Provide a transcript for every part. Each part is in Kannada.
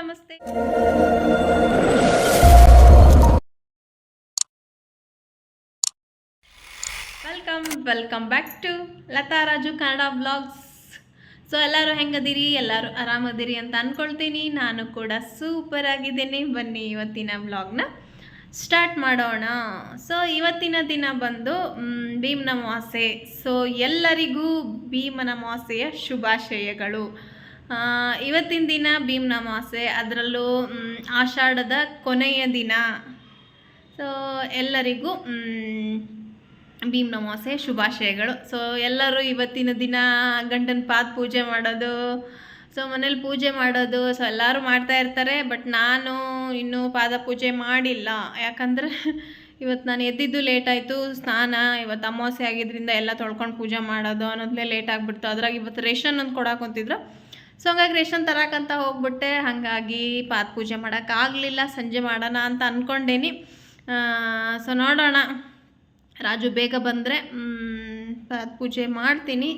ನಮಸ್ತೆ. Welcome welcome back to Latha Raju Kannada blogs so ಎಲ್ಲರೂ ಹೆಂಗದಿರಿ? ಎಲ್ಲರೂ ಆರಾಮದಿರಿ ಅಂತ ಅಂದ್ಕೊಳ್ತೀನಿ ನಾನು ಕೂಡ ಸೂಪರ್ ಆಗಿದ್ದೇನೆ. ಬನ್ನಿ ಇವತ್ತಿನ ಬ್ಲಾಗ್ನ ಸ್ಟಾರ್ಟ್ ಮಾಡೋಣ. ಸೊ ಇವತ್ತಿನ ದಿನ ಬಂದು ಭೀಮನ ಮಾಸೆ. ಸೊ ಎಲ್ಲರಿಗೂ ಭೀಮನ ಮಾಸೆಯ ಶುಭಾಶಯಗಳು. ಇವತ್ತಿನ ದಿನ ಭೀಮ್ನ ಅಮಾವಾಸ್ಯೆ ಅದರಲ್ಲೂ ಆಷಾಢದ ಕೊನೆಯ ದಿನ. ಸೊ ಎಲ್ಲರಿಗೂ ಭೀಮ್ನ ಭೀಮನ ಶುಭಾಶಯಗಳು. ಸೊ ಎಲ್ಲರೂ ಇವತ್ತಿನ ದಿನ ಗಂಡನ ಪಾದ ಪೂಜೆ ಮಾಡೋದು ಸೊ ಮನೇಲಿ ಪೂಜೆ ಮಾಡೋದು ಸೊ ಎಲ್ಲರೂ ಮಾಡ್ತಾ ಇರ್ತಾರೆ ಬಟ್ ನಾನು ಇನ್ನೂ ಪಾದ ಪೂಜೆ ಮಾಡಿಲ್ಲ. ಯಾಕಂದರೆ, ಇವತ್ತು ನಾನು ಎದ್ದಿದ್ದು ಲೇಟ್ ಆಯಿತು, ಸ್ನಾನ, ಇವತ್ತು ಅಮಾವಾಸ್ಯೆ ಆಗಿದ್ದರಿಂದ ಎಲ್ಲ ತೊಳ್ಕೊಂಡು ಪೂಜೆ ಮಾಡೋದು ಅನ್ನೋದ್ಲೇ ಲೇಟ್ ಆಗಿಬಿಡ್ತು. ಅದ್ರಾಗ ಇವತ್ತು ರೇಷನ್ ಅಂತ ಕೊಡಕ್ಕೆ ಹೊಂತಿದ್ರು ಸೊ ಹಂಗಾಗಿ ರೇಷನ್ ತರಕಂತ ಹೋಗ್ಬಿಟ್ಟೆ. ಹಾಗಾಗಿ ಪಾತ್ ಪೂಜೆ ಮಾಡೋಕ್ಕಾಗಲಿಲ್ಲ ಸಂಜೆ ಮಾಡೋಣ ಅಂತ ಅಂದ್ಕೊಂಡೇನಿ ಸೊ ನೋಡೋಣ. ರಾಜು ಬೇಗ ಬಂದರೆ ಪಾತ್ ಪೂಜೆ ಮಾಡ್ತೀನಿ.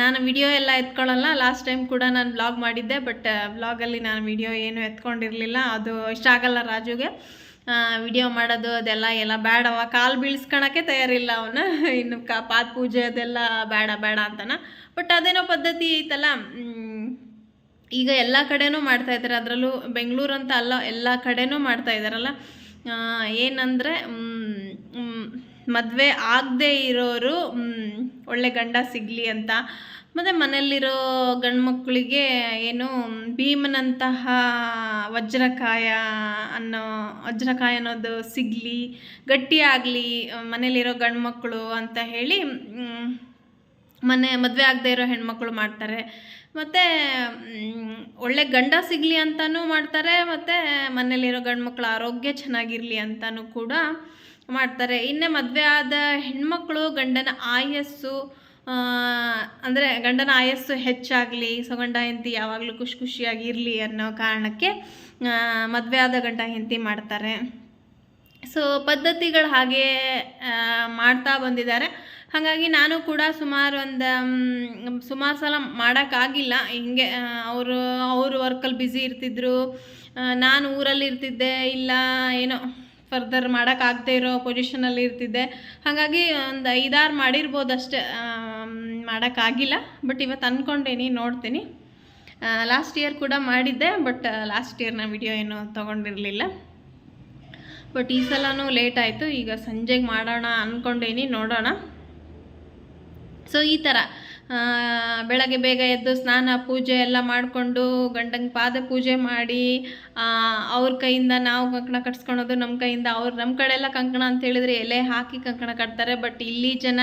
ನಾನು ವಿಡಿಯೋ ಎಲ್ಲ ಎತ್ಕೊಳ್ಳಲ್ಲ, ಲಾಸ್ಟ್ ಟೈಮ್ ಕೂಡ ನಾನು ಬ್ಲಾಗ್ ಮಾಡಿದ್ದೆ, ಬಟ್ ಬ್ಲಾಗಲ್ಲಿ ನಾನು ವಿಡಿಯೋ ಏನು ಎತ್ಕೊಂಡಿರಲಿಲ್ಲ, ಅದು ಇಷ್ಟ ಆಗಲ್ಲ ರಾಜುಗೆ. ವಿಡಿಯೋ ಮಾಡೋದು ಅದೆಲ್ಲ ಎಲ್ಲ ಬೇಡವ, ಕಾಲು ಬೀಳ್ಸ್ಕೊಳಕ್ಕೆ ತಯಾರಿಲ್ಲ ಅವನು. ಇನ್ನು ಕಾ, ಪಾದ ಪೂಜೆ ಅದೆಲ್ಲ ಬೇಡ ಬೇಡ ಅಂತಾನೆ. ಬಟ್ ಅದೇನೋ ಪದ್ಧತಿ ಐತಲ್ಲ ಈಗ ಎಲ್ಲ ಕಡೆನೂ ಮಾಡ್ತಾ ಇದ್ದಾರೆ. ಅದರಲ್ಲೂ ಬೆಂಗಳೂರು ಅಂತ ಅಲ್ಲ, ಎಲ್ಲ ಕಡೆನೂ ಮಾಡ್ತಾ ಇದ್ದಾರಲ್ಲ. ಏನಂದರೆ ಮದುವೆ ಆಗದೇ ಇರೋರು ಒಳ್ಳೆ ಗಂಡ ಸಿಗಲಿ ಅಂತ. ಮತ್ತು ಮನೆಯಲ್ಲಿರೋ ಗಂಡು ಮಕ್ಕಳಿಗೆ ಏನು, ಭೀಮನಂತಹ ವಜ್ರಕಾಯ ಅನ್ನೋ, ವಜ್ರಕಾಯ ಅನ್ನೋದು ಸಿಗಲಿ, ಗಟ್ಟಿಯಾಗಲಿ ಮನೇಲಿರೋ ಗಂಡು ಮಕ್ಕಳು ಅಂತ ಹೇಳಿ ಮನೆ ಮದುವೆ ಆಗದೆ ಇರೋ ಹೆಣ್ಮಕ್ಳು ಮಾಡ್ತಾರೆ. ಮತ್ತು ಒಳ್ಳೆ ಗಂಡ ಸಿಗಲಿ ಅಂತಲೂ ಮಾಡ್ತಾರೆ, ಮತ್ತು ಮನೇಲಿರೋ ಗಂಡು ಮಕ್ಕಳ ಆರೋಗ್ಯ ಚೆನ್ನಾಗಿರಲಿ ಅಂತಲೂ ಕೂಡ ಮಾಡ್ತಾರೆ. ಇನ್ನೇ ಮದುವೆ ಆದ ಹೆಣ್ಮಕ್ಳು ಗಂಡನ ಆಯಸ್ಸು ಅಂದರೆ ಗಂಡನ ಆಯಸ್ಸು ಹೆಚ್ಚಾಗಲಿ, ಸೊ ಗಂಡ ಹೆಂಡತಿ ಯಾವಾಗಲೂ ಖುಷಿ ಖುಷಿಯಾಗಿರಲಿ ಅನ್ನೋ ಕಾರಣಕ್ಕೆ ಮದುವೆ ಆದ ಗಂಡ ಹೆಂಡತಿ ಮಾಡ್ತಾರೆ. ಸೊ ಪದ್ಧತಿಗಳು ಹಾಗೆ ಮಾಡ್ತಾ ಬಂದಿದ್ದಾರೆ. ಹಾಗಾಗಿ ನಾನು ಕೂಡ ಸುಮಾರು ಒಂದು ಸುಮಾರು ಸಲ ಮಾಡೋಕ್ಕಾಗಿಲ್ಲ. ಹಿಂಗೆ ಅವರು ಅವರು ವರ್ಕಲ್ಲಿ ಬ್ಯುಸಿ ಇರ್ತಿದ್ರು. ನಾನು ಊರಲ್ಲಿ ಇರ್ತಿದ್ದೆ, ಇಲ್ಲ ಏನೋ ಫರ್ದರ್ ಮಾಡೋಕ್ಕಾಗದೇ ಇರೋ ಪೊಸಿಷನಲ್ಲಿ ಇರ್ತಿದ್ದೆ. ಹಾಗಾಗಿ ಒಂದು ಐದಾರು ಮಾಡಿರ್ಬೋದು ಅಷ್ಟೇ ಮಾಡೋಕ್ಕಾಗಿಲ್ಲ. ಬಟ್ ಇವತ್ತು ಅಂದ್ಕೊಂಡೇನಿ ನೋಡ್ತೀನಿ. ಲಾಸ್ಟ್ ಇಯರ್ ಕೂಡ ಮಾಡಿದ್ದೆ, ಬಟ್ ಲಾಸ್ಟ್ ಇಯರ್ನ ವಿಡಿಯೋ ಏನು ತೊಗೊಂಡಿರಲಿಲ್ಲ. ಬಟ್ ಈ ಸಲನೂ ಲೇಟ್ ಆಯಿತು. ಈಗ ಸಂಜೆಗೆ ಮಾಡೋಣ ಅಂದ್ಕೊಂಡೇನಿ ನೋಡೋಣ. ಸೊ ಈ ಥರ ಬೆಳಗ್ಗೆ ಬೇಗ ಎದ್ದು ಸ್ನಾನ, ಪೂಜೆ ಎಲ್ಲ ಮಾಡಿಕೊಂಡು ಗಂಡಂಗೆ ಪಾದ ಪೂಜೆ ಮಾಡಿ ಅವ್ರ ಕೈಯಿಂದ ನಾವು ಕಂಕಣ ಕಟ್ಸ್ಕೊಳೋದು ನಮ್ಮ ಕೈಯಿಂದ, ಅವ್ರು ನಮ್ಮ ಕಡೆ ಎಲ್ಲ ಕಂಕಣ ಅಂತ ಹೇಳಿದ್ರೆ ಎಲೆ ಹಾಕಿ ಕಂಕಣ ಕಟ್ತಾರೆ ಬಟ್ ಇಲ್ಲಿ ಜನ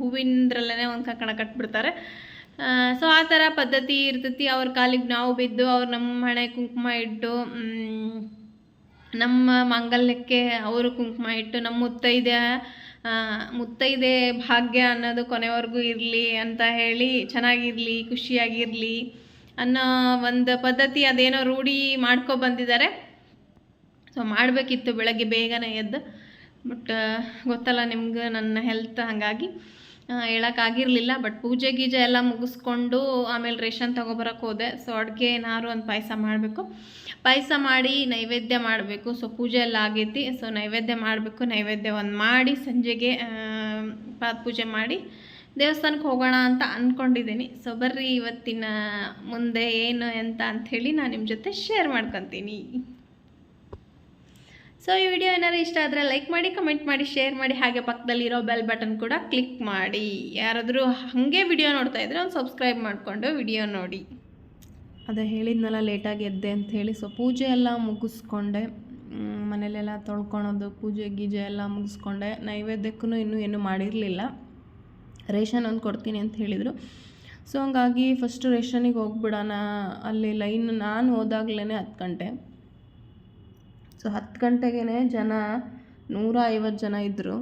ಹೂವಿಂದ್ರಲ್ಲೇ ಒಂದು ಕಂಕಣ ಕಟ್ಬಿಡ್ತಾರೆ. ಸೊ ಆ ಥರ ಪದ್ಧತಿ ಇರ್ತೈತಿ. ಅವ್ರ ಕಾಲಿಗೆ ನಾವು ಬಿದ್ದು ಅವ್ರು ನಮ್ಮ ಹಣೆ ಕುಂಕುಮ ಇಟ್ಟು ನಮ್ಮ ಮಾಂಗಲ್ಯಕ್ಕೆ ಅವರು ಕುಂಕುಮ ಇಟ್ಟು, ನಮ್ಮ ಮುತ್ತೈದೆ ಮುತ್ತೈದೆ ಭಾಗ್ಯ ಅನ್ನೋದು ಕೊನೆವರೆಗೂ ಇರಲಿ ಅಂತ ಹೇಳಿ ಚೆನ್ನಾಗಿರಲಿ, ಖುಷಿಯಾಗಿರಲಿ ಅನ್ನೋ ಒಂದು ಪದ್ಧತಿ ಅದೇನೋ ರೂಢಿ ಮಾಡ್ಕೊ ಬಂದಿದ್ದಾರೆ ಸೊ ಮಾಡಬೇಕಿತ್ತು ಬೆಳಗ್ಗೆ ಬೇಗನೆ ಎದ್ದು ಬಟ್ ಗೊತ್ತಲ್ಲ ನಿಮ್ಗೆ ನನ್ನ ಹೆಲ್ತ್ ಹಾಗಾಗಿ. ಹೇಳೋಕ್ಕಾಗಿರಲಿಲ್ಲ ಬಟ್ ಪೂಜೆ ಗೀಜೆ ಎಲ್ಲ ಮುಗಿಸ್ಕೊಂಡು ಆಮೇಲೆ ರೇಷನ್ ತೊಗೊಬರಕ್ಕೆ ಹೋದೆ. ಸೊ ಅಡುಗೆ ಏನಾದ್ರು ಒಂದು ಪಾಯಸ ಮಾಡಬೇಕು. ಪಾಯಸ ಮಾಡಿ ನೈವೇದ್ಯ ಮಾಡಬೇಕು. ಸೊ ಪೂಜೆ ಎಲ್ಲ ಆಗೈತಿ. ಸೊ ನೈವೇದ್ಯ ಮಾಡಬೇಕು. ನೈವೇದ್ಯ ಒಂದು ಮಾಡಿ ಸಂಜೆಗೆ ಪಾದ ಪೂಜೆ ಮಾಡಿ ದೇವಸ್ಥಾನಕ್ಕೆ ಹೋಗೋಣ ಅಂತ ಅಂದ್ಕೊಂಡಿದ್ದೀನಿ ಸೊ ಬರ್ರಿ ಇವತ್ತಿನ ಮುಂದೆ ಏನು ಅಂತ ಅಂಥೇಳಿ ನಾನು ನಿಮ್ಮ ಜೊತೆ ಶೇರ್ ಮಾಡ್ಕೊತೀನಿ. ಸೊ ಈ ವಿಡಿಯೋ ಏನಾದ್ರು ಇಷ್ಟ ಆದರೆ ಲೈಕ್ ಮಾಡಿ ಕಮೆಂಟ್ ಮಾಡಿ ಶೇರ್ ಮಾಡಿ, ಹಾಗೆ ಪಕ್ಕದಲ್ಲಿರೋ ಬೆಲ್ ಬಟನ್ ಕೂಡ ಕ್ಲಿಕ್ ಮಾಡಿ. ಯಾರಾದರೂ ಹಾಗೆ ವಿಡಿಯೋ ನೋಡ್ತಾ ಇದ್ರೆ ಒಂದು ಸಬ್ಸ್ಕ್ರೈಬ್ ಮಾಡಿಕೊಂಡು ವಿಡಿಯೋ ನೋಡಿ. ಅದೇ ಹೇಳಿದ್ನಲ್ಲ ಲೇಟಾಗಿ ಎದ್ದೆ ಅಂತ ಹೇಳಿ. ಸೊ ಪೂಜೆ ಎಲ್ಲ ಮುಗಿಸ್ಕೊಂಡೆ. ಮನೇಲೆಲ್ಲ ತೊಳ್ಕೊಳೋದು, ಪೂಜೆ ಗೀಜೆ ಎಲ್ಲ ಮುಗಿಸ್ಕೊಂಡೆ. ನೈವೇದ್ಯಕ್ಕೂ ಇನ್ನೂ ಏನೂ ಮಾಡಿರಲಿಲ್ಲ. ರೇಷನ್ ಒಂದು ಕೊಡ್ತೀನಿ ಅಂತ ಹೇಳಿದರು. ಸೊ ಹಂಗಾಗಿ ಫಸ್ಟು ರೇಷನಿಗೆ ಹೋಗ್ಬಿಡೋಣ. ಅಲ್ಲಿ ಲೈನ್ ನಾನು ಹೋದಾಗ್ಲೇ ಹತ್ತು ಗಂಟೆ. ಸೊ ಹತ್ತು ಗಂಟೆಗೇ ಜನ ನೂರ ಐವತ್ತು ಜನ ಇದ್ದರು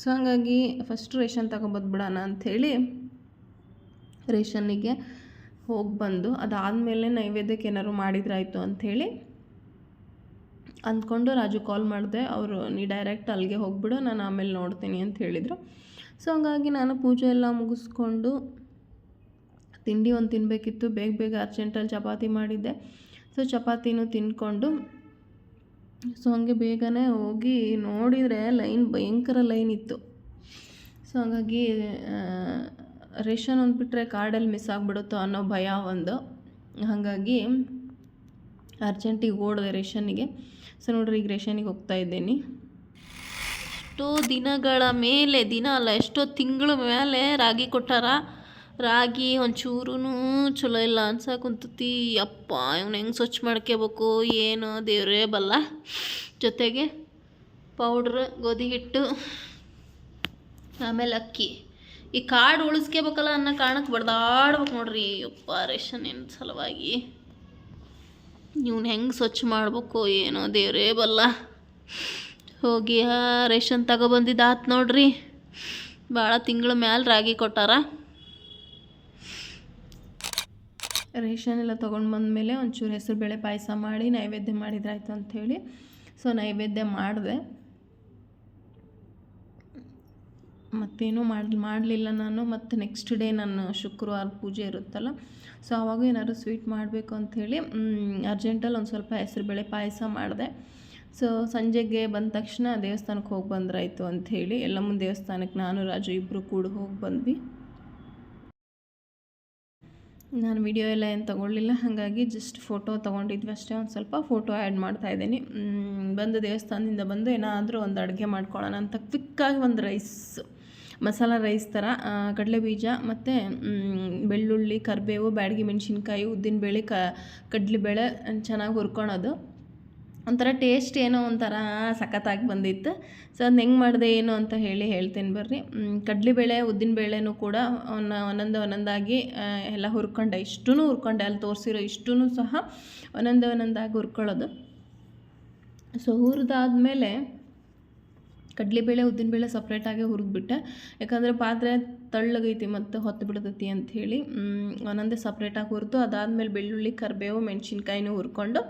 ಸೊ ಹಂಗಾಗಿ ಫಸ್ಟ್ ರೇಷನ್ ತಗೊಂಬದ್ಬಿಡೋಣ ಅಂಥೇಳಿ ರೇಷನ್ನಿಗೆ ಹೋಗಿ ಬಂದು ಅದಾದಮೇಲೆ ನೈವೇದ್ಯಕ್ಕೆ ಏನಾದ್ರು ಮಾಡಿದ್ರಾಯಿತು ಅಂಥೇಳಿ ಅಂದ್ಕೊಂಡು ರಾಜು ಕಾಲ್ ಮಾಡಿದೆ. ಅವರು, ನೀ ಡೈರೆಕ್ಟ್ ಅಲ್ಲಿಗೆ ಹೋಗ್ಬಿಡು, ನಾನು ಆಮೇಲೆ ನೋಡ್ತೀನಿ ಅಂತ ಹೇಳಿದರು. ಸೊ ಹಂಗಾಗಿ ನಾನು ಪೂಜೆ ಎಲ್ಲ ಮುಗಿಸ್ಕೊಂಡು ತಿಂಡಿ ಒಂದು ತಿನ್ನಬೇಕಿತ್ತು ಬೇಗ ಬೇಗ ಅರ್ಜೆಂಟಲ್ಲಿ ಚಪಾತಿ ಮಾಡಿದ್ದೆ. ಸೊ ಚಪಾತಿನೂ ತಿಂದ್ಕೊಂಡು ಸೊ ಹಂಗೆ ಬೇಗನೆ ಹೋಗಿ ನೋಡಿದರೆ ಲೈನ್ ಭಯಂಕರ ಲೈನ್ ಇತ್ತು. ಸೊ ಹಾಗಾಗಿ ರೇಷನ್ ಒಂದು ಬಿಟ್ಟರೆ ಕಾರ್ಡಲ್ಲಿ ಮಿಸ್ ಆಗಿಬಿಡುತ್ತೋ ಅನ್ನೋ ಭಯ ಒಂದು. ಹಾಗಾಗಿ, ಅರ್ಜೆಂಟಿಗೆ ಓಡಿದೆ ರೇಷನ್ನಿಗೆ. ಸೊ ನೋಡ್ರಿ, ಈಗ ರೇಷನ್ನಿಗೆ ಹೋಗ್ತಾ ಇದ್ದೀನಿ. ಎಷ್ಟೋ ದಿನಗಳ ಮೇಲೆ, ದಿನ ಅಲ್ಲ, ಎಷ್ಟೋ ತಿಂಗಳ ಮೇಲೆ ರಾಗಿ ಕೊಟ್ಟಾರ. ರಾಗಿ ಒಂಚೂರು ಚಲೋ ಇಲ್ಲ ಅನ್ಸಕ್ಕುಂತತಿ ಅಪ್ಪ, ಇವ್ನು ಹೆಂಗೆ ಸ್ವಚ್ಛ ಮಾಡ್ಕೋಬೇಕು ಏನು ದೇವರೇ ಬಲ್ಲ. ಜೊತೆಗೆ ಪೌಡ್ರ್ ಗೋಧಿ ಹಿಟ್ಟು, ಆಮೇಲೆ ಅಕ್ಕಿ. ಈ ಕಾಡು ಉಳಿಸ್ಕೋಬೇಕಲ್ಲ ಅನ್ನೋ ಕಾರಣಕ್ಕೆ ಬಡ್ದಾಡ್ಬೇಕು ನೋಡ್ರಿ. ಅಪ್ಪ ರೇಷನ್ನಿನ ಸಲುವಾಗಿ. ಇವ್ನು ಹೆಂಗೆ ಸ್ವಚ್ಛ ಮಾಡ್ಬೇಕು ಏನೋ ದೇವರೇ ಬಲ್ಲ. ಹೋಗಿ ಆ ರೇಷನ್ ತಗೊಬಂದಿದ್ದು ಆತು ನೋಡ್ರಿ. ಭಾಳ ತಿಂಗಳ ಮ್ಯಾಲೆ ರಾಗಿ ಕೊಟ್ಟಾರ. ರೇಷನ್ ಎಲ್ಲ ತೊಗೊಂಡು ಬಂದಮೇಲೆ ಒಂಚೂರು ಹೆಸರು ಬೇಳೆ ಪಾಯಸ ಮಾಡಿ ನೈವೇದ್ಯ ಮಾಡಿದ್ರಾಯ್ತು ಅಂಥೇಳಿ. ಸೊ, ನೈವೇದ್ಯ ಮಾಡಿದೆ. ಮತ್ತೇನೂ ಮಾಡಿ ಮಾಡಲಿಲ್ಲ ನಾನು. ಮತ್ತು ನೆಕ್ಸ್ಟ್ ಡೇ ನಾನು ಶುಕ್ರವಾರ ಪೂಜೆ ಇರುತ್ತಲ್ಲ, ಸೊ ಆವಾಗ ಏನಾದ್ರು ಸ್ವೀಟ್ ಮಾಡಬೇಕು ಅಂಥೇಳಿ ಅರ್ಜೆಂಟಲ್ಲಿ ಒಂದು ಸ್ವಲ್ಪ ಹೆಸರುಬೇಳೆ ಪಾಯಸ ಮಾಡಿದೆ. ಸೊ, ಸಂಜೆಗೆ ಬಂದ ತಕ್ಷಣ ದೇವಸ್ಥಾನಕ್ಕೆ ಹೋಗಿ ಬಂದ್ರಾಯ್ತು ಅಂಥೇಳಿ. ಎಲ್ಲಮ್ಮನ ದೇವಸ್ಥಾನಕ್ಕೆ ನಾನು, ರಾಜು ಇಬ್ಬರು ಕೂಡ ಹೋಗಿ ಬಂದ್ವಿ. ನಾನು ವಿಡಿಯೋ ಎಲ್ಲ ಏನು ತೊಗೊಳ್ಳಿಲ್ಲ, ಹಾಗಾಗಿ ಜಸ್ಟ್ ಫೋಟೋ ತೊಗೊಂಡಿದ್ವಿ ಅಷ್ಟೇ, ಒಂದು ಸ್ವಲ್ಪ ಫೋಟೋ ಆ್ಯಡ್ ಮಾಡ್ತಾಯಿದ್ದೀನಿ ಬಂದು ದೇವಸ್ಥಾನದಿಂದ ಬಂದು ಏನಾದರೂ ಒಂದು ಅಡುಗೆ ಮಾಡ್ಕೊಳ್ಳೋಣ ಅಂತ ಕ್ವಿಕ್ಕಾಗಿ ಒಂದು ರೈಸ್ ಮಸಾಲ ರೈಸ್ ಥರ ಕಡಲೆ ಬೀಜ ಮತ್ತು ಬೆಳ್ಳುಳ್ಳಿ, ಕರಿಬೇವು, ಬ್ಯಾಡಗಿ ಮೆಣಸಿನ್ಕಾಯಿ, ಉದ್ದಿನಬೇಳೆ ಕಡಲೆಬೇಳೆ, ಚೆನ್ನಾಗಿ ಹುರ್ಕೊಳೋದು. ಒಂಥರ ಟೇಸ್ಟ್ ಏನೋ ಒಂಥರ ಸಖತ್ತಾಗಿ ಬಂದಿತ್ತು. ಸೊ ಅದನ್ನ ಹೆಂಗೆ ಮಾಡಿದೆ ಏನು ಅಂತ ಹೇಳಿ ಹೇಳ್ತೀನಿ ಬರ್ರಿ. ಕಡ್ಲಿಬೇಳೆ, ಉದ್ದಿನ ಬೇಳೆನೂ ಕೂಡ ಅವನ್ನ ಒಂದೊಂದು ಒಂದೊಂದಾಗಿ ಎಲ್ಲ ಹುರ್ಕೊಂಡೆ. ಇಷ್ಟೂ ಹುರ್ಕೊಂಡೆ, ಅಲ್ಲಿ ತೋರಿಸಿರೋ ಇಷ್ಟೂ ಸಹ ಒಂದೊಂದು ಒಂದೊಂದಾಗಿ ಹುರ್ಕೊಳ್ಳೋದು. ಸೊ ಹುರಿದಾದ್ಮೇಲೆ ಕಡಲೆಬೇಳೆ ಉದ್ದಿನಬೇಳೆ ಸಪ್ರೇಟಾಗೆ ಹುರಿದ್ಬಿಟ್ಟೆ. ಯಾಕಂದರೆ ಪಾತ್ರೆ ತಳ್ಳಗೈತಿ ಮತ್ತು ಹೊತ್ತು ಬಿಡ್ತೈತಿ ಅಂಥೇಳಿ ಒಂದೊಂದೇ ಸಪ್ರೇಟಾಗಿ ಹುರಿದು, ಅದಾದಮೇಲೆ ಬೆಳ್ಳುಳ್ಳಿ, ಕರಿಬೇವು, ಮೆಣಸಿನ್ಕಾಯಿನೂ ಹುರ್ಕೊಂಡು,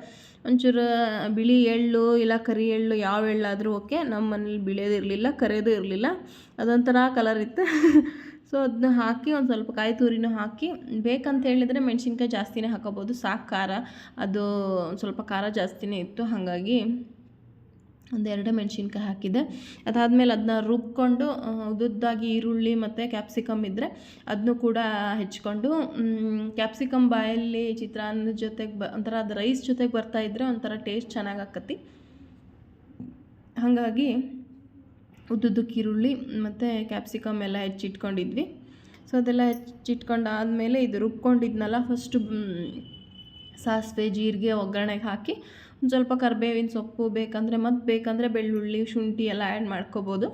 ಒಂಚೂರು ಬಿಳಿ ಎಳ್ಳು, ಇಲ್ಲ ಕರಿ ಎಳ್ಳು ಯಾವ ಎಳ್ಳಾದರೂ ಓಕೆ ನಮ್ಮ ಮನೇಲಿ ಬಿಳಿಯೋದು ಇರಲಿಲ್ಲ ಕರಿಯೋದು ಇರಲಿಲ್ಲ, ಅದೊಂಥರ ಕಲರ್ ಇತ್ತು. ಸೊ ಅದನ್ನ ಹಾಕಿ ಒಂದು ಸ್ವಲ್ಪ ಕಾಯಿ ತುರಿನೂ ಹಾಕಿ, ಬೇಕಂತ ಹೇಳಿದರೆ ಮೆಣಸಿನ್ಕಾಯಿ ಜಾಸ್ತಿನೇ ಹಾಕೋಬೋದು ಸಾಕು ಖಾರ, ಅದು ಸ್ವಲ್ಪ ಖಾರ ಜಾಸ್ತಿನೇ ಇತ್ತು, ಹಾಗಾಗಿ ಒಂದೆರಡು ಮೆಣಸಿನ್ಕಾಯಿ ಹಾಕಿದ್ದೆ ಅದಾದಮೇಲೆ ಅದನ್ನ ರುಬ್ಕೊಂಡು ಉದ್ದುದ್ದಾಗಿ ಈರುಳ್ಳಿ ಮತ್ತು ಕ್ಯಾಪ್ಸಿಕಮ್ ಇದ್ದರೆ ಅದನ್ನು ಕೂಡ ಹೆಚ್ಕೊಂಡು ಕ್ಯಾಪ್ಸಿಕಮ್ ಬಾಯಲ್ಲಿ ಚಿತ್ರಾನ್ನದ ಜೊತೆಗೆ ಬ, ಒಂಥರ ಅದು ರೈಸ್ ಜೊತೆಗೆ ಬರ್ತಾ ಇದ್ದರೆ ಒಂಥರ ಟೇಸ್ಟ್ ಚೆನ್ನಾಗಿ ಆಕತಿ. ಹಾಗಾಗಿ ಉದ್ದುದ್ದಕ್ಕೆ ಈರುಳ್ಳಿ ಮತ್ತು ಕ್ಯಾಪ್ಸಿಕಮ್ ಎಲ್ಲ ಹೆಚ್ಚಿಟ್ಕೊಂಡಿದ್ವಿ. ಸೊ ಅದೆಲ್ಲ ಹೆಚ್ಚಿಟ್ಕೊಂಡಾದಮೇಲೆ ಇದು ರುಬ್ಕೊಂಡಿದ್ನಲ್ಲ ಫಸ್ಟು ಸಾಸಿವೆ, ಜೀರಿಗೆ, ಒಗ್ಗರಣೆಗೆ ಹಾಕಿ ಒಂದು ಸ್ವಲ್ಪ ಕರಿಬೇವಿನ ಸೊಪ್ಪು ಬೇಕಂದರೆ ಮತ್ತು ಬೇಕಂದರೆ ಬೆಳ್ಳುಳ್ಳಿ, ಶುಂಠಿ ಎಲ್ಲ ಆ್ಯಡ್ ಮಾಡ್ಕೋಬೋದು.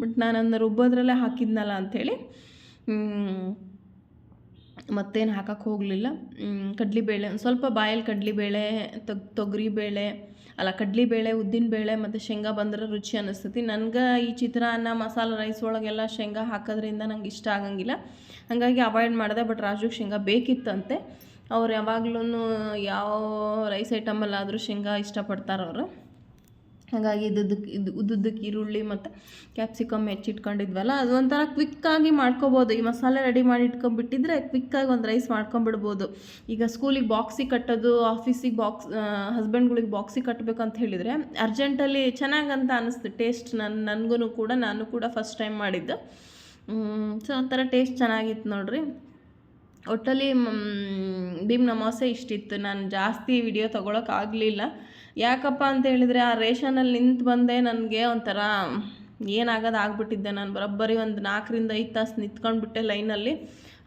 ಬಟ್ ನಾನು ರುಬ್ಬೋದ್ರಲ್ಲೇ ಹಾಕಿದ್ನಲ್ಲ ಅಂಥೇಳಿ ಮತ್ತೇನು ಹಾಕಕ್ಕೆ ಹೋಗಲಿಲ್ಲ. ಕಡ್ಲಿಬೇಳೆ ಒಂದು ಸ್ವಲ್ಪ ಬಾಯಲ್ಲಿ ಕಡಲೆಬೇಳೆ, ತೊಗ್, ತೊಗರಿಬೇಳೆ, ಅಲ್ಲ ಕಡ್ಲಿಬೇಳೆ, ಉದ್ದಿನಬೇಳೆ ಮತ್ತು ಶೇಂಗಾ ಬಂದರೆ ರುಚಿ ಅನ್ನಿಸ್ತೈತಿ ನನಗೆ ಈ ಚಿತ್ರಾನ್ನ, ಮಸಾಲೆ ರೈಸ್ ಒಳಗೆಲ್ಲ ಶೇಂಗಾ ಹಾಕೋದ್ರಿಂದ ನಂಗೆ ಇಷ್ಟ ಆಗಂಗಿಲ್ಲ. ಹಾಗಾಗಿ ಅವಾಯ್ಡ್ ಮಾಡಿದೆ ಬಟ್ ರಾಜುಗೆ ಶೇಂಗಾ ಬೇಕಿತ್ತಂತೆ. ಅವ್ರು ಯಾವಾಗ್ಲೂ ಯಾವ ರೈಸ್ ಐಟಮಲ್ಲಾದರೂ ಶೇಂಗಾ ಇಷ್ಟಪಡ್ತಾರೆ ಅವರು. ಹಾಗಾಗಿ ಇದ್ದದ್ದಕ್ಕೆ ಇದು ಉದ್ದುದ್ದಕ್ಕೆ ಈರುಳ್ಳಿ ಮತ್ತು ಕ್ಯಾಪ್ಸಿಕಮ್ ಹೆಚ್ಚಿಟ್ಕೊಂಡಿದ್ವಲ್ಲ, ಅದು ಒಂಥರ ಕ್ವಿಕ್ಕಾಗಿ ಮಾಡ್ಕೊಬೋದು. ಈ ಮಸಾಲೆ ರೆಡಿ ಮಾಡಿ ಇಟ್ಕೊಂಡ್ಬಿಟ್ಟಿದ್ರೆ ಕ್ವಿಕ್ಕಾಗಿ ಒಂದು ರೈಸ್ ಮಾಡ್ಕೊಂಬಿಡ್ಬೋದು ಈಗ ಸ್ಕೂಲಿಗೆ ಬಾಕ್ಸಿಗೆ ಕಟ್ಟೋದು ಆಫೀಸಿಗೆ ಬಾಕ್ಸ್ ಹಸ್ಬೆಂಡ್ಗಳಿಗೆ ಬಾಕ್ಸಿಗೆ ಕಟ್ಟಬೇಕು ಅಂತ ಹೇಳಿದರೆ ಅರ್ಜೆಂಟಲ್ಲಿ ಚೆನ್ನಾಗಂತ ಅನ್ನಿಸ್ತು ಟೇಸ್ಟ್ ನನ್ನ ನನಗೂ ಕೂಡ, ನಾನು ಕೂಡ ಫಸ್ಟ್ ಟೈಮ್ ಮಾಡಿದ್ದು. ಸೊ ಒಂಥರ ಟೇಸ್ಟ್ ಚೆನ್ನಾಗಿತ್ತು ನೋಡಿರಿ. ಒಟ್ಟಲ್ಲಿ ಭೀಮ್ ನಮಾಸೆ ಇಷ್ಟಿತ್ತು. ನಾನು ಜಾಸ್ತಿ ವಿಡಿಯೋ ತೊಗೊಳಕ್ಕಾಗಲಿಲ್ಲ ಯಾಕಪ್ಪ ಅಂತ ಹೇಳಿದರೆ, ಆ ರೇಷನಲ್ಲಿ ನಿಂತು ಬಂದೆ ನನಗೆ ಒಂಥರ ಏನಾಗೋದು ಆಗ್ಬಿಟ್ಟಿದ್ದೆ ನಾನು. ಬರೋಬ್ಬರಿ ಒಂದು ನಾಲ್ಕರಿಂದ ಐದು ತಾಸು ನಿಂತ್ಕೊಂಡ್ಬಿಟ್ಟೆ ಲೈನಲ್ಲಿ.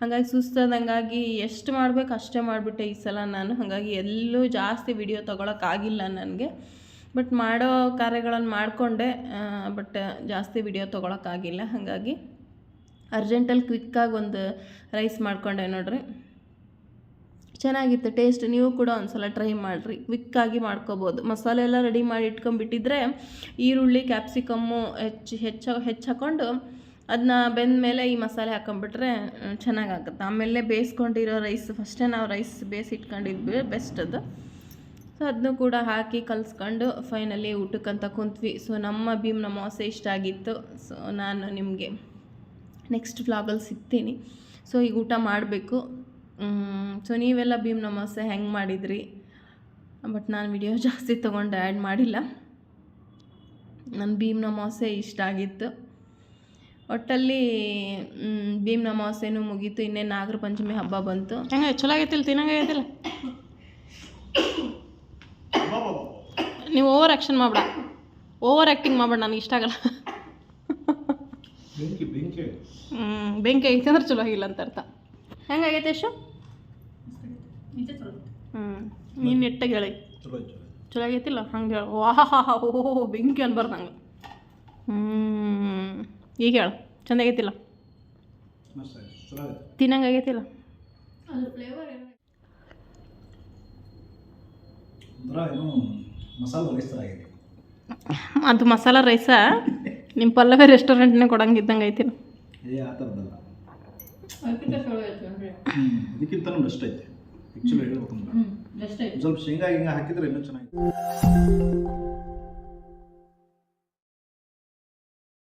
ಹಾಗಾಗಿ ಸುಸ್ತಾದಂಗಾಗಿ ಎಷ್ಟು ಮಾಡಬೇಕು ಅಷ್ಟೇ ಮಾಡಿಬಿಟ್ಟೆ ಈ ಸಲ ನಾನು. ಹಾಗಾಗಿ ಎಲ್ಲೂ ಜಾಸ್ತಿ ವಿಡಿಯೋ ತೊಗೊಳಕ್ಕಾಗಿಲ್ಲ ನನಗೆ. ಬಟ್ ಮಾಡೋ ಕಾರ್ಯಗಳನ್ನು ಮಾಡಿಕೊಂಡೆ ಬಟ್ ಜಾಸ್ತಿ ವಿಡಿಯೋ ತೊಗೊಳಕ್ಕಾಗಿಲ್ಲ ಹಾಗಾಗಿ ಅರ್ಜೆಂಟಲ್ಲಿ ಕ್ವಿಕ್ಕಾಗಿ ಒಂದು ರೈಸ್ ಮಾಡ್ಕೊಂಡೆ ನೋಡ್ರಿ. ಚೆನ್ನಾಗಿತ್ತು ಟೇಸ್ಟ್, ನೀವು ಕೂಡ ಒಂದು ಸಲ ಟ್ರೈ ಮಾಡಿರಿ, ಕ್ವಿಕ್ಕಾಗಿ ಮಾಡ್ಕೋಬೋದು. ಮಸಾಲೆ ಎಲ್ಲ ರೆಡಿ ಮಾಡಿ ಇಟ್ಕೊಂಡ್ಬಿಟ್ಟಿದ್ರೆ ಈರುಳ್ಳಿ, ಕ್ಯಾಪ್ಸಿಕಮ್ಮು ಹೆಚ್ಚು ಹೆಚ್ಚು ಹೆಚ್ಚಾಕೊಂಡು ಅದನ್ನ ಬೆಂದ ಮೇಲೆ ಈ ಮಸಾಲೆ ಹಾಕೊಂಡ್ಬಿಟ್ರೆ ಚೆನ್ನಾಗಾಗುತ್ತೆ. ಆಮೇಲೆ ಬೇಯಿಸ್ಕೊಂಡಿರೋ ರೈಸ್, ಫಸ್ಟೇ ನಾವು ರೈಸ್ ಬೇಯಿಸಿ ಇಟ್ಕೊಂಡಿದ್ವಿ, ಬೆಸ್ಟ್ ಅದು. ಸೊ ಅದನ್ನು ಕೂಡ ಹಾಕಿ ಕಲಿಸ್ಕೊಂಡು ಫೈನಲಿ ಊಟಕ್ಕಂತ ಕುಂತ್ವಿ. ಸೊ ನಮ್ಮ ಭೀಮ್, ನಮ್ಮ ಮೋಸೆ ಇಷ್ಟ ಆಗಿತ್ತು. ಸೊ ನಾನು ನಿಮಗೆ ನೆಕ್ಸ್ಟ್ ವ್ಲಾಗಲ್ಲಿ ಸಿಗ್ತೀನಿ. ಸೊ ಈಗ ಊಟ ಮಾಡಬೇಕು. ಸೊ ನೀವೆಲ್ಲ ಭೀಮ್ ನಮಸ್ತೆ ಹೆಂಗೆ ಮಾಡಿದ್ರಿ? ಬಟ್ ನಾನು ವಿಡಿಯೋ ಜಾಸ್ತಿ ತೊಗೊಂಡು ಆ್ಯಡ್ ಮಾಡಿಲ್ಲ. ನನ್ನ ಭೀಮ್ ನಮಾಸೆ ಇಷ್ಟ ಆಗಿತ್ತು. ಒಟ್ಟಲ್ಲಿ ಭೀಮ್ ನಮಾಸೆನೂ ಮುಗೀತು. ಇನ್ನೇ ನಾಗರ ಪಂಚಮಿ ಹಬ್ಬ ಬಂತು. ಹೆಂಗೆ ಚಲೋ ಆಗೈತಿಲ್ಲ? ತಿನ್ನಂಗಾಗೈತಿಲ್ಲ ನೀವು ಓವರ್ ಆ್ಯಕ್ಷನ್ ಮಾಡ್ಬೇಡ. ಓವರ್ ಆ್ಯಕ್ಟಿಂಗ್ ಮಾಡ್ಬೇಡ ನನಗೆ ಇಷ್ಟ ಆಗಲ್ಲ. ಹ್ಞೂ ಬೆಂಕಿ ಐತೆ ಅಂದ್ರೆ ಚಲೋ ಆಗಿಲ್ಲ ಅಂತ ಅರ್ಥ. ಹೆಂಗಾಗೈತೆ ಯಶು? ಹ್ಞೂ ನೀನು ನೆಟ್ಟಾಗಿ ಹೇಳಿ. ಚಲೋ ಆಗೈತಿಲ್ಲ? ಹಂಗೆ ಹೇಳು. ವಾಹ, ಓಹೋ ಬೆಂಕಿ ಅನ್ಬಾರ್ದು ಹಂಗೆ ಹ್ಞೂ ಈಗ ಹೇಳು. ಚಂದ ಆಗೈತಿಲ್ಲ? ಮಸ್ತ್ ಆಯ್ತು ಚಲೋ ಆಯ್ತು ತಿನ್ನಂಗೆ ಆಗೈತಿಲ್ಲ? ಮಸಾಲೆ ರೈಸ್ ಆಗಿದೆ ಅದು ಮಸಾಲ ರೈಸ? ನಿಮ್ಮ ಪಲ್ಲವಿ ರೆಸ್ಟೋರೆಂಟ್ನೇ ಕೊಡಂಗಿದ್ದಂಗೆ ಐತಿ. ಏ ಆ ಥರದ್ದಲ್ಲ ಇದಕ್ಕಿಂತನೂ ಇದಕ್ಕಿಂತ ಬೆಸ್ಟ್ ಐತೆ. ಆ್ಯಕ್ಚುಲಿ ಹೇಳ್ಬೇಕಂದ್ರೆ ಸ್ವಲ್ಪ ಶೇಂಗಾ ಹಿಂಗೆ ಹಾಕಿದ್ರೆ ಇನ್ನೂ ಚೆನ್ನಾಗಿ